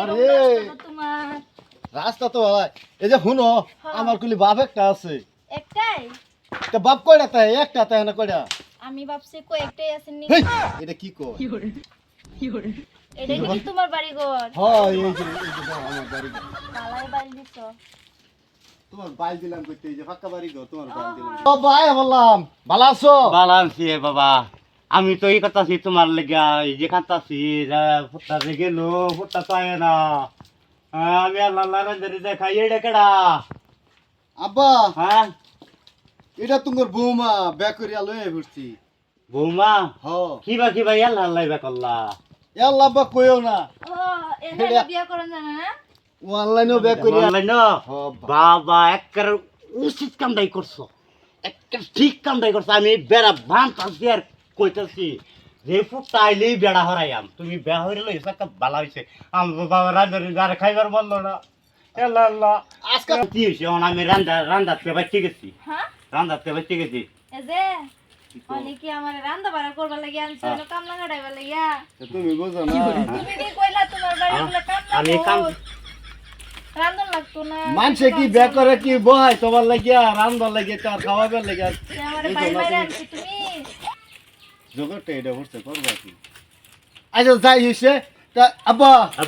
আরে। রাস্তা তো ভাই। এই যে শুনো হ্যাঁ। আমার কুলি বাপ একটা আছে। একটাই? তা বাপ কয়টা তাই? একটা তাই না কয়টা? আমি ভাবছি নি এটা কি কো এটা কি তোমার বাড়ি ঘর হ্যাঁ এই যে এই যে দাও, আমার বাড়ি ঘর। পালাই বাড়ি দিছ। তোমার বাইল দিলাম কইতে এই যে ফাঁকা বাড়ি গো তোমার বাইল দিলাম। ও ভাই বললাম ভালো আছো? বালান্সি বাবা। আমি তো এই কথা তোমার লেগে এই যে কাঁতাছি ফুটটা যে গেল ফুটটা তো আয় না। হ্যাঁ, আমি আল্লাহ রাজারি দেখাই এটা কেডা? আব্বা হ্যাঁ? এটা তোমার বৌমা ব্যাক করিয়া লয়ে ঘুরছি। বৌমা? হ। কিবা কিবা আল্লাহ আল্লাহ বেকল্লা এল্লা আব্বা কইও না। বিয়া করেন জানা না অনলাইনেও ব্যাক করিয়া বললেন হ বাবা একের উচিত কামটাই করছ একের ঠিক কামটাই করছ আমি বেড়া ভাঙতাছি আর কইতাছি যে ফুটটা আইলেই বেড়া হরাইয়াম তুমি বেড়া হইলে লইছ একটা বালা হইছে। আমার বাবা রান্ধারি যারা খাইবার বলল না। আল্লাহ আল্লাহ আজকাল কি এখন আমি রান্দা রান্দাতে বাচ্চে গেছি। হ্যাঁ? রান্দাতে বাচ্চে গেছি। এই যে অনেক আমার রান্না বাড়া করবার লাগি আনছে? হ্যাঁ। কামলা লাগিয়া। তুমি বুঝো না। তুমি কি কইলা তোমার বাড়ি হ্যাঁ। বলে কামলা আমি কাম লাগতো না। মানুষে কি ব্যাক করে কি বহাই তোমার লাগিয়া রান্দার লাগে তার খাওয়াবার লাগে আমার বাড়ি বাইরে আনছি তুমি? জগৎটা এটা করতে করবা কি। আচ্ছা যাই হইছে। তা আব্বা। আব্বা।